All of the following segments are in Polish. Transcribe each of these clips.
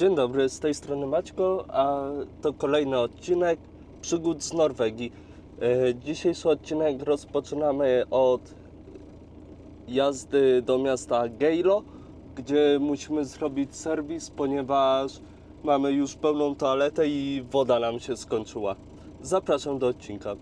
Dzień dobry, z tej strony Maćko, a to kolejny odcinek przygód z Norwegii. E, Dzisiejszy odcinek rozpoczynamy od jazdy do miasta Geilo, gdzie musimy zrobić serwis, ponieważ mamy już pełną toaletę i woda nam się skończyła. Zapraszam do odcinka.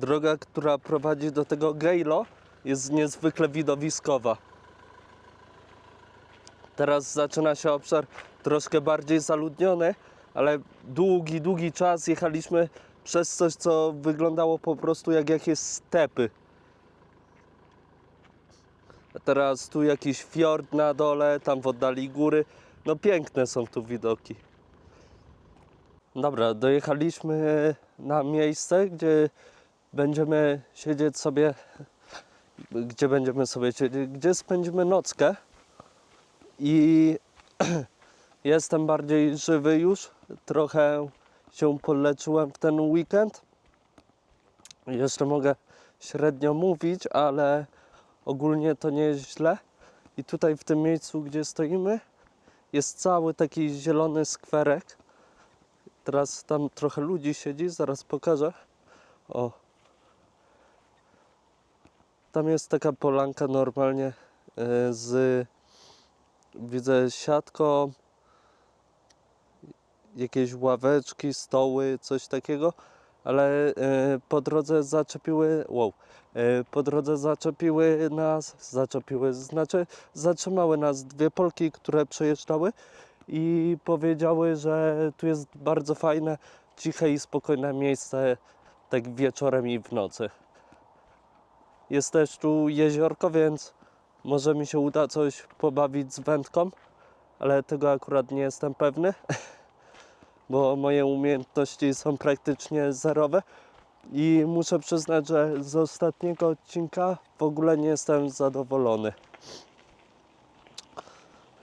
Droga, która prowadzi do tego Geilo jest niezwykle widowiskowa. Teraz zaczyna się obszar troszkę bardziej zaludniony, ale długi, długi czas jechaliśmy przez coś, co wyglądało po prostu jak jakieś stepy. A teraz tu jakiś fiord na dole, tam w oddali góry. No piękne są tu widoki. Dobra, dojechaliśmy na miejsce, gdzie będziemy siedzieć sobie, gdzie będziemy sobie siedzieć, gdzie spędzimy nockę. I jestem bardziej żywy już. Trochę się poleczyłem w ten weekend. Jeszcze mogę średnio mówić, ale ogólnie to nie jest źle. I tutaj w tym miejscu, gdzie stoimy, jest cały taki zielony skwerek. Teraz tam trochę ludzi siedzi, zaraz pokażę. O. Tam jest taka polanka normalnie e, z widzę siatką, jakieś ławeczki, stoły, coś takiego, ale e, po drodze zaczepiły, wow, e, po drodze zaczepiły nas, zaczepiły, znaczy zatrzymały nas dwie Polki, które przejeżdżały i powiedziały, że tu jest bardzo fajne, ciche i spokojne miejsce, tak wieczorem i w nocy. Jest też tu jeziorko, więc może mi się uda coś pobawić z wędką, ale tego akurat nie jestem pewny, bo moje umiejętności są praktycznie zerowe i muszę przyznać, że z ostatniego odcinka w ogóle nie jestem zadowolony.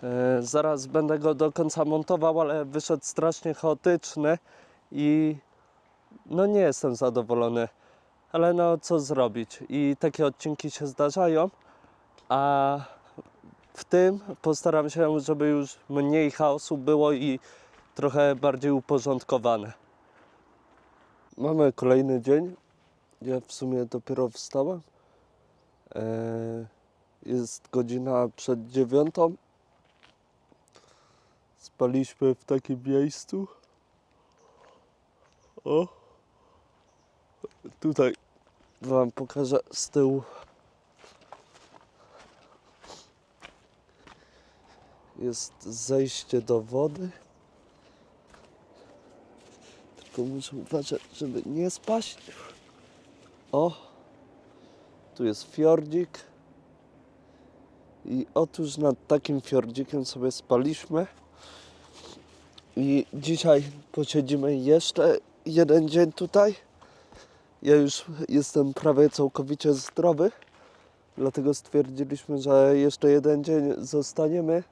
E, Zaraz będę go do końca montował, ale wyszedł strasznie chaotyczny i no nie jestem zadowolony. Ale no co zrobić? I takie odcinki się zdarzają, a w tym postaram się, żeby już mniej chaosu było i trochę bardziej uporządkowane. Mamy kolejny dzień. Ja w sumie dopiero wstałem. Eee, Jest godzina przed dziewiątą. Spaliśmy w takim miejscu. O! Tutaj Wam pokażę z tyłu. Jest zejście do wody. Tylko muszę uważać, żeby nie spaść. O! Tu jest fiordzik. I otóż nad takim fiordzikiem sobie spaliśmy. I dzisiaj posiedzimy jeszcze jeden dzień tutaj. Ja już jestem prawie całkowicie zdrowy. Dlatego stwierdziliśmy, że jeszcze jeden dzień zostaniemy,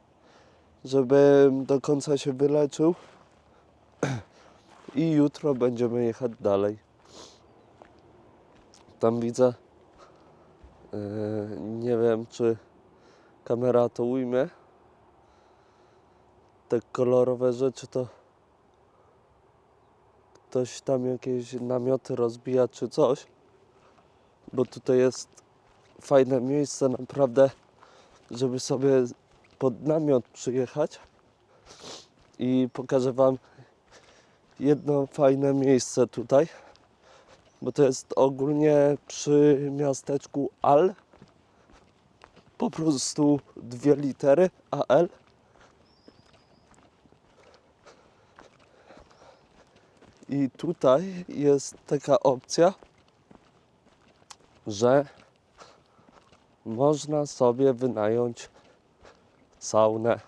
żeby do końca się wyleczył. I jutro będziemy jechać dalej. Tam widzę. yy, nie wiem, czy kamera to ujmie. Te kolorowe rzeczy to ktoś tam jakieś namioty rozbija czy coś. Bo tutaj jest fajne miejsce naprawdę, żeby sobie pod namiot przyjechać. I pokażę Wam jedno fajne miejsce tutaj, bo to jest ogólnie przy miasteczku Al. Po prostu dwie litery AL. I tutaj jest taka opcja, że można sobie wynająć saunę.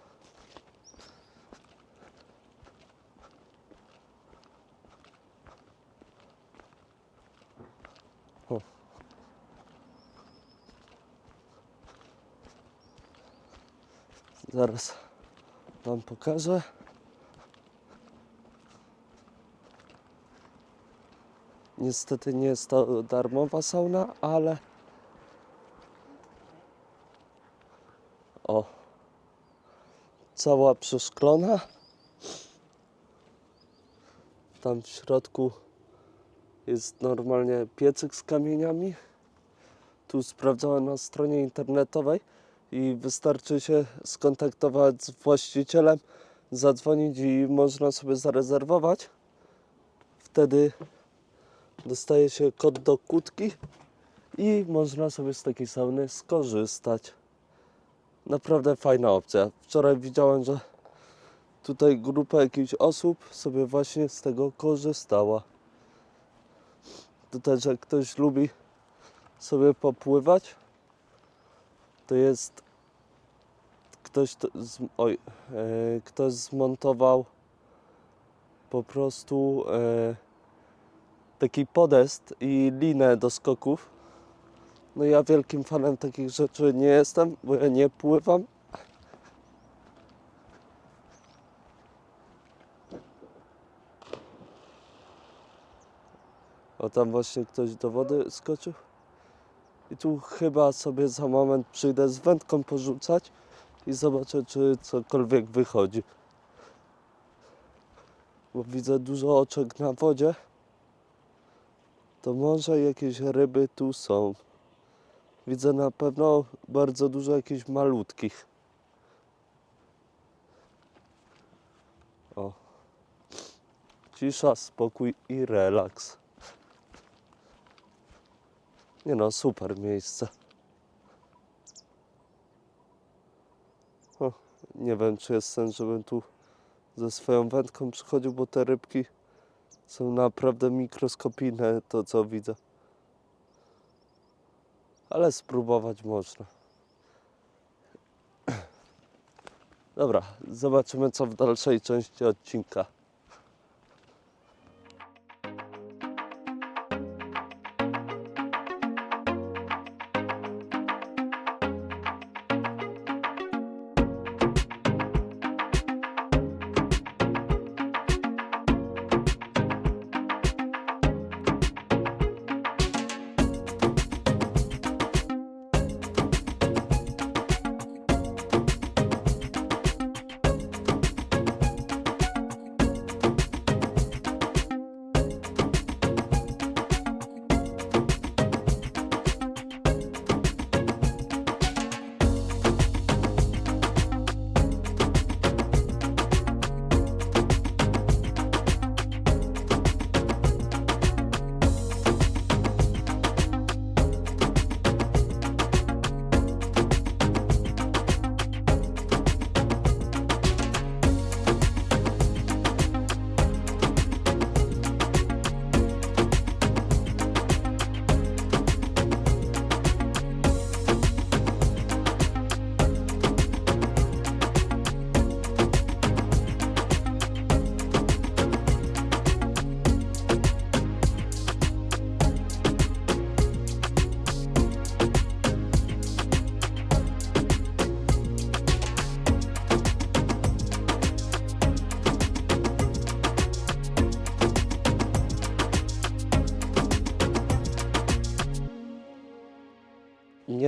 Zaraz Wam pokażę. Niestety nie jest to darmowa sauna, ale o cała przeszklona. Tam w środku jest normalnie piecyk z kamieniami. Tu sprawdzałem na stronie internetowej i wystarczy się skontaktować z właścicielem, zadzwonić i można sobie zarezerwować. Wtedy dostaje się kod do kłódki i można sobie z takiej sauny skorzystać. Naprawdę fajna opcja. Wczoraj widziałem, że tutaj grupa jakichś osób sobie właśnie z tego korzystała. Tutaj, że ktoś lubi sobie popływać, to jest ktoś, to z, oj, e, ktoś zmontował po prostu e, taki podest i linę do skoków. No ja wielkim fanem takich rzeczy nie jestem, bo ja nie pływam. O tam właśnie ktoś do wody skoczył. I tu chyba sobie za moment przyjdę z wędką porzucać i zobaczę, czy cokolwiek wychodzi. Bo widzę dużo oczek na wodzie. To może jakieś ryby tu są. Widzę na pewno bardzo dużo jakichś malutkich. O. Cisza, spokój i relaks. Nie no, super miejsce. O, nie wiem, czy jest sens, żebym tu ze swoją wędką przychodził, bo te rybki są naprawdę mikroskopijne, to co widzę. Ale spróbować można. Dobra, zobaczymy co w dalszej części odcinka.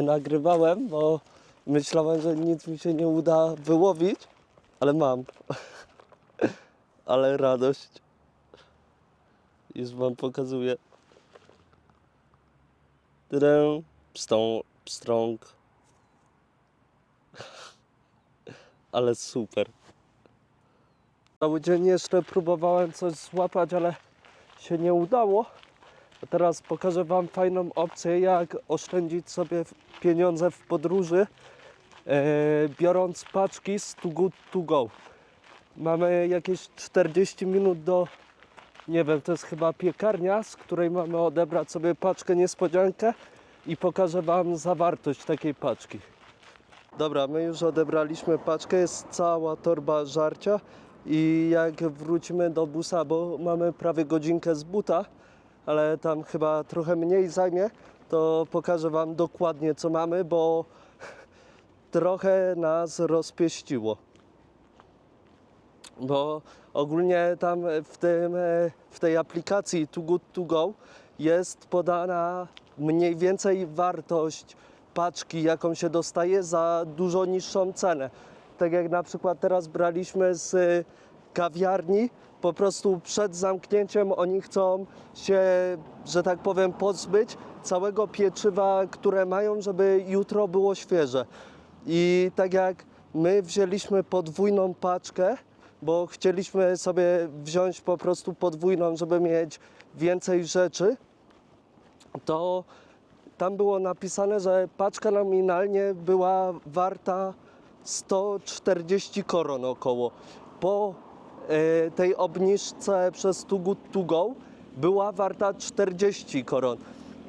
Nagrywałem, bo myślałem, że nic mi się nie uda wyłowić, ale mam. ale radość. Już wam pokazuję. Tyrę, pstą, pstrąg. Ale super. Cały dzień jeszcze próbowałem coś złapać, ale się nie udało. Teraz pokażę Wam fajną opcję, jak oszczędzić sobie pieniądze w podróży, e, biorąc paczki z Too Good To Go. Mamy jakieś 40 minut do, nie wiem, to jest chyba piekarnia, z której mamy odebrać sobie paczkę niespodziankę i pokażę Wam zawartość takiej paczki. Dobra, my już odebraliśmy paczkę, jest cała torba żarcia i jak wrócimy do busa, bo mamy prawie godzinkę z buta, ale tam chyba trochę mniej zajmie, to pokażę Wam dokładnie co mamy, bo trochę nas rozpieściło. Bo ogólnie tam w, tym, e, w tej aplikacji Too Good To Go jest podana mniej więcej wartość paczki, jaką się dostaje za dużo niższą cenę. Tak jak na przykład teraz braliśmy z kawiarni, po prostu przed zamknięciem oni chcą się, że tak powiem, pozbyć całego pieczywa, które mają, żeby jutro było świeże. I tak jak my wzięliśmy podwójną paczkę, bo chcieliśmy sobie wziąć po prostu podwójną, żeby mieć więcej rzeczy, to tam było napisane, że paczka nominalnie była warta 140 koron około. Po tej obniżce przez To Go była warta 40 koron.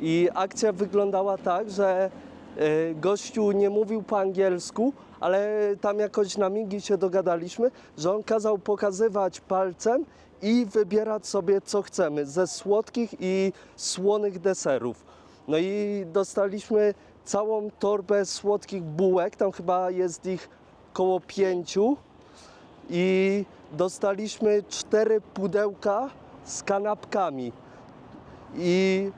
I akcja wyglądała tak, że e, gościu nie mówił po angielsku, ale tam jakoś na migi się dogadaliśmy, że on kazał pokazywać palcem i wybierać sobie co chcemy ze słodkich i słonych deserów. No i dostaliśmy całą torbę słodkich bułek, tam chyba jest ich koło pięciu i dostaliśmy cztery pudełka z kanapkami. I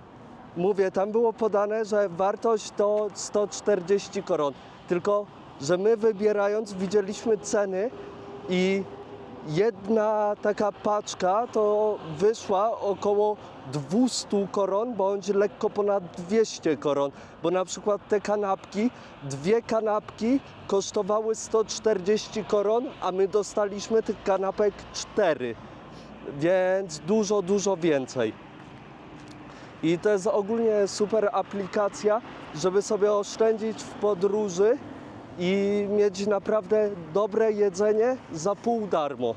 mówię, tam było podane, że wartość to 140 koron. Tylko, że my wybierając widzieliśmy ceny i jedna taka paczka to wyszła około 200 koron, bądź lekko ponad 200 koron, bo na przykład te kanapki, dwie kanapki kosztowały 140 koron, a my dostaliśmy tych kanapek 4, więc dużo, dużo więcej. I to jest ogólnie super aplikacja, żeby sobie oszczędzić w podróży i mieć naprawdę dobre jedzenie za pół darmo.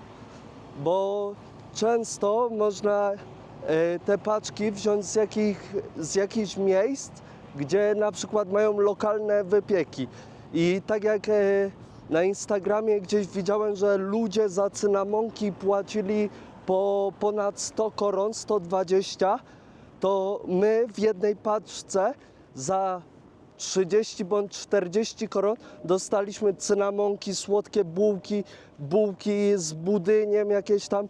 Bo często można e, te paczki wziąć z, jakich, z jakichś miejsc, gdzie na przykład mają lokalne wypieki. I tak jak e, na Instagramie gdzieś widziałem, że ludzie za cynamonki płacili po ponad 100 koron, 120, to my w jednej paczce za 30 bądź 40 koron dostaliśmy cynamonki, słodkie bułki, bułki z budyniem, jakieś tam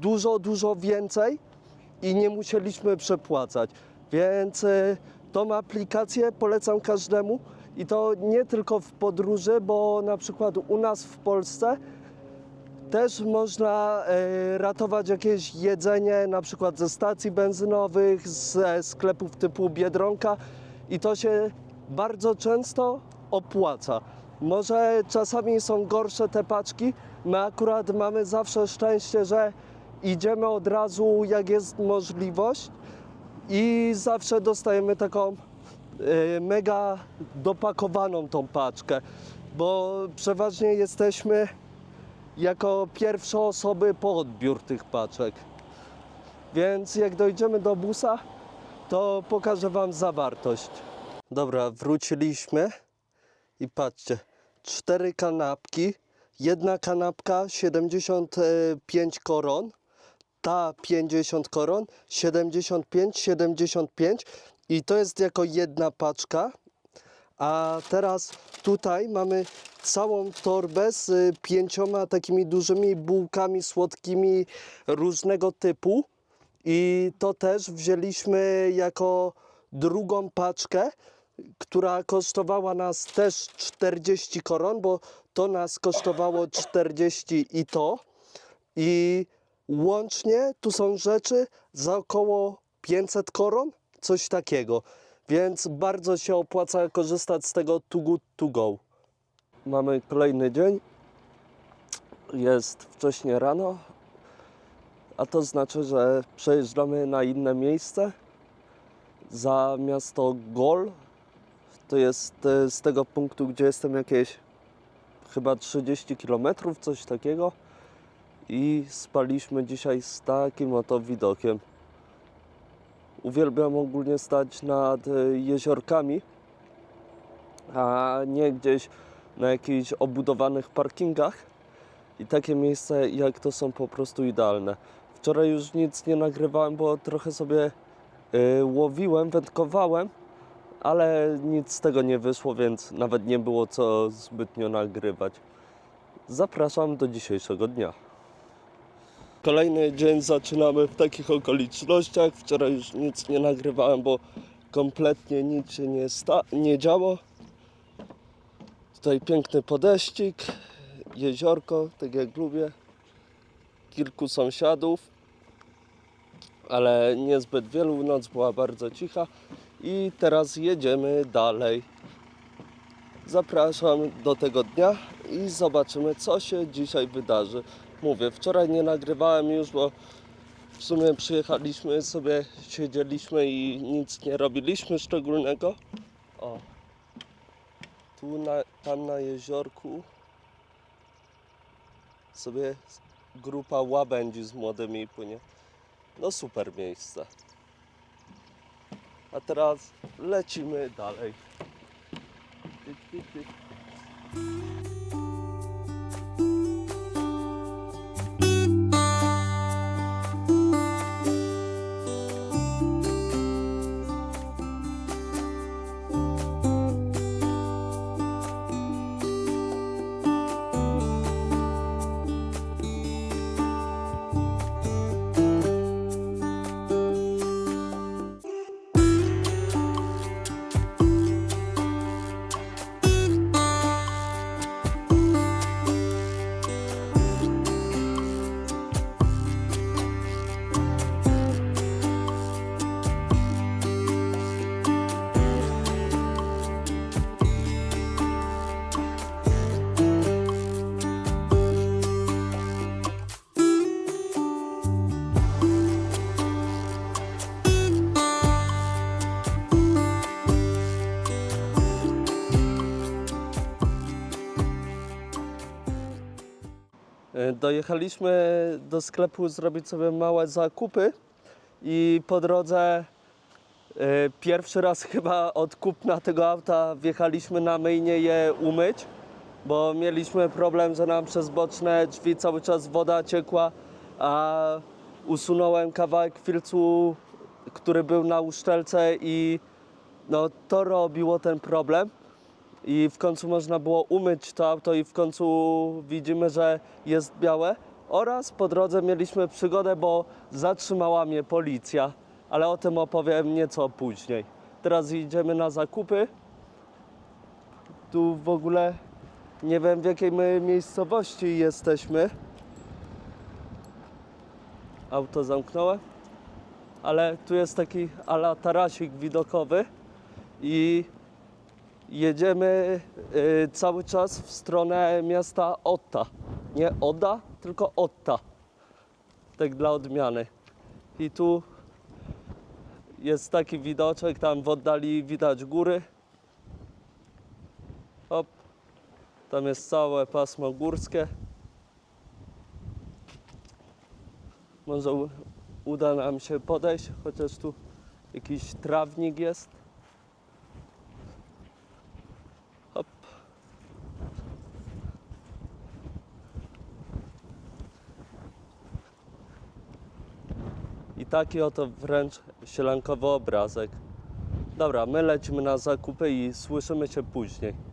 dużo, dużo więcej i nie musieliśmy przepłacać. Więc y, tą aplikację polecam każdemu i to nie tylko w podróży, bo na przykład u nas w Polsce też można e, ratować jakieś jedzenie, na przykład ze stacji benzynowych, ze sklepów typu Biedronka i to się bardzo często opłaca. Może czasami są gorsze te paczki, my akurat mamy zawsze szczęście, że idziemy od razu jak jest możliwość i zawsze dostajemy taką e, mega dopakowaną tą paczkę, bo przeważnie jesteśmy jako pierwsze osoby po odbiór tych paczek. Więc jak dojdziemy do busa, to pokażę Wam zawartość. Dobra, wróciliśmy i patrzcie, cztery kanapki, jedna kanapka 75 koron, ta 50 koron, 75, 75 i to jest jako jedna paczka. A teraz tutaj mamy całą torbę z y, pięcioma takimi dużymi bułkami słodkimi różnego typu. I to też wzięliśmy jako drugą paczkę. Która kosztowała nas też 40 koron, bo to nas kosztowało 40 i to. I łącznie tu są rzeczy za około 500 koron, coś takiego. Więc bardzo się opłaca korzystać z tego Too Good To Go. Mamy kolejny dzień. Jest wcześnie rano, a to znaczy, że przejeżdżamy na inne miejsce za miasto Gol. To jest e, z tego punktu, gdzie jestem jakieś chyba 30 km, coś takiego. I spaliśmy dzisiaj z takim oto widokiem. Uwielbiam ogólnie stać nad e, jeziorkami, a nie gdzieś na jakichś obudowanych parkingach. I takie miejsca jak to są po prostu idealne. Wczoraj już nic nie nagrywałem, bo trochę sobie y, łowiłem, wędkowałem, ale nic z tego nie wyszło, więc nawet nie było co zbytnio nagrywać. Zapraszam do dzisiejszego dnia. Kolejny dzień zaczynamy w takich okolicznościach. Wczoraj już nic nie nagrywałem, bo kompletnie nic się nie, sta- nie działo. Tutaj piękny podeścik, jeziorko, tak jak lubię. Kilku sąsiadów, ale niezbyt wielu. Noc była bardzo cicha i teraz jedziemy dalej. Zapraszam do tego dnia i zobaczymy, co się dzisiaj wydarzy. Mówię, wczoraj nie nagrywałem już, bo w sumie przyjechaliśmy sobie, siedzieliśmy i nic nie robiliśmy szczególnego. O, tu na, tam na jeziorku sobie grupa łabędzi z młodymi płynie. No super miejsce. A teraz lecimy dalej. Tyk, tyk, tyk. Dojechaliśmy do sklepu zrobić sobie małe zakupy i po drodze e, pierwszy raz chyba od kupna tego auta wjechaliśmy na myjnie je umyć, bo mieliśmy problem, że nam przez boczne drzwi cały czas woda ciekła, a usunąłem kawałek filcu, który był na uszczelce i no, to robiło ten problem i w końcu można było umyć to auto i w końcu widzimy, że jest białe. Oraz po drodze mieliśmy przygodę, bo zatrzymała mnie policja, ale o tym opowiem nieco później. Teraz idziemy na zakupy. Tu w ogóle nie wiem w jakiej my miejscowości jesteśmy. Auto zamknąłem, ale tu jest taki ala tarasik widokowy i jedziemy y, cały czas w stronę miasta Otta. Nie Oda, tylko Otta. Tak dla odmiany. I tu jest taki widoczek, tam w oddali widać góry. Hop. Tam jest całe pasmo górskie. Może uda nam się podejść, chociaż tu jakiś trawnik jest. Taki oto wręcz sielankowy obrazek. Dobra, my lecimy na zakupy i słyszymy się później.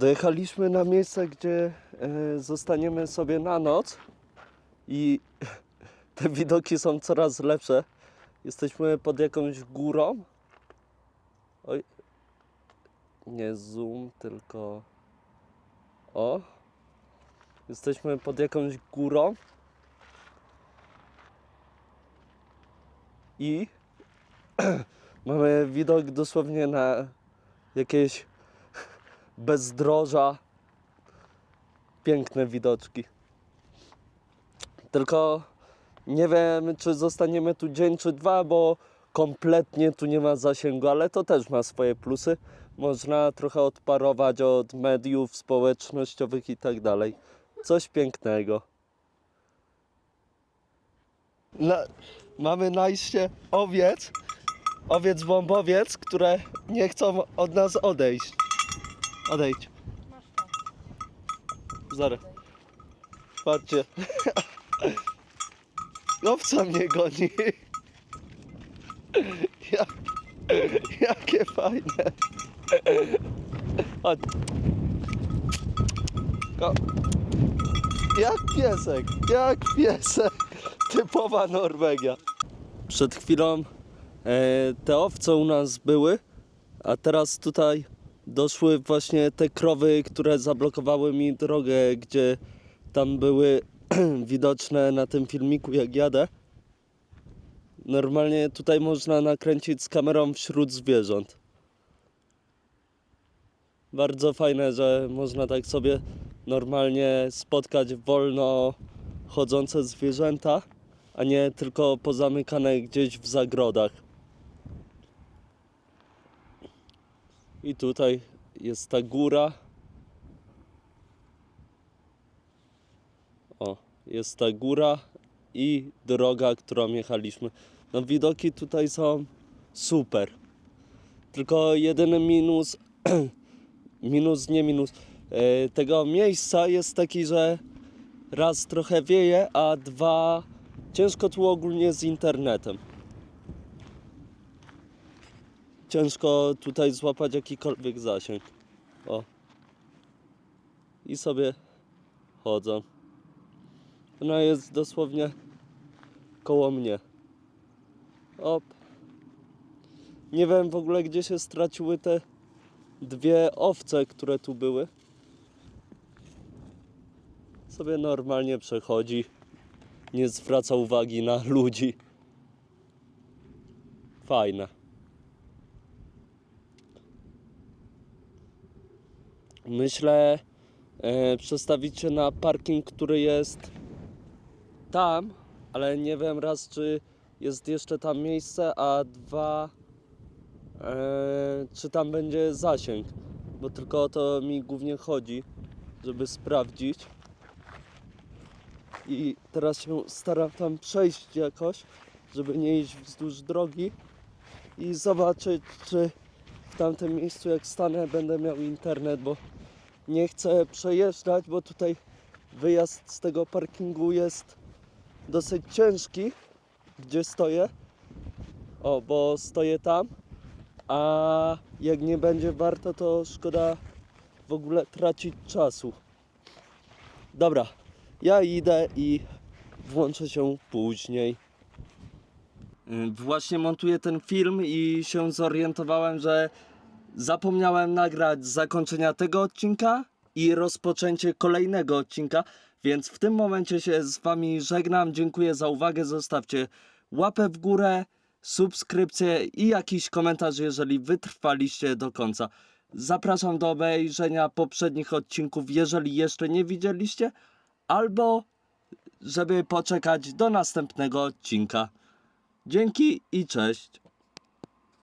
Dojechaliśmy na miejsce, gdzie e, zostaniemy sobie na noc i te widoki są coraz lepsze. Jesteśmy pod jakąś górą. Oj. Nie zoom, tylko. O. Jesteśmy pod jakąś górą. I mamy widok dosłownie na jakieś bezdroża. Piękne widoczki. Tylko nie wiem, czy zostaniemy tu dzień czy dwa, bo kompletnie tu nie ma zasięgu, ale to też ma swoje plusy. Można trochę odparować od mediów społecznościowych i tak dalej. Coś pięknego. Mamy najście owiec, owiec bombowiec, które nie chcą od nas odejść. Odejdź. Zaraz. Patrzcie. Owca mnie goni. Jak, jakie fajne. Chodź. Ko. Jak piesek, jak piesek. Typowa Norwegia. Przed chwilą e, te owce u nas były, a teraz tutaj doszły właśnie te krowy, które zablokowały mi drogę, gdzie tam były widoczne na tym filmiku, jak jadę. Normalnie tutaj można nakręcić z kamerą wśród zwierząt. Bardzo fajne, że można tak sobie normalnie spotkać wolno chodzące zwierzęta, a nie tylko pozamykane gdzieś w zagrodach. I tutaj jest ta góra. O, jest ta góra i droga, którą jechaliśmy. No widoki tutaj są super. Tylko jedyny minus, minus, nie minus, e, tego miejsca jest taki, że raz trochę wieje, a dwa ciężko tu ogólnie z internetem. Ciężko tutaj złapać jakikolwiek zasięg. O. I sobie chodzą. Ona jest dosłownie koło mnie. Op. Nie wiem w ogóle gdzie się straciły te dwie owce, które tu były. Sobie normalnie przechodzi. Nie zwraca uwagi na ludzi. Fajne. Myślę e, przestawić się na parking, który jest tam, ale nie wiem raz, czy jest jeszcze tam miejsce, a dwa, e, czy tam będzie zasięg, bo tylko o to mi głównie chodzi, żeby sprawdzić. I teraz się staram tam przejść jakoś, żeby nie iść wzdłuż drogi i zobaczyć, czy tamtym miejscu jak stanę będę miał internet, bo nie chcę przejeżdżać, bo tutaj wyjazd z tego parkingu jest dosyć ciężki, gdzie stoję. O, bo stoję tam, a jak nie będzie warto, to szkoda w ogóle tracić czasu. Dobra, ja idę i włączę się później. Y, Właśnie montuję ten film i się zorientowałem, że zapomniałem nagrać zakończenia tego odcinka i rozpoczęcie kolejnego odcinka, więc w tym momencie się z Wami żegnam. Dziękuję za uwagę. Zostawcie łapę w górę, subskrypcję i jakiś komentarz, jeżeli wytrwaliście do końca. Zapraszam do obejrzenia poprzednich odcinków, jeżeli jeszcze nie widzieliście, albo żeby poczekać do następnego odcinka. Dzięki i cześć.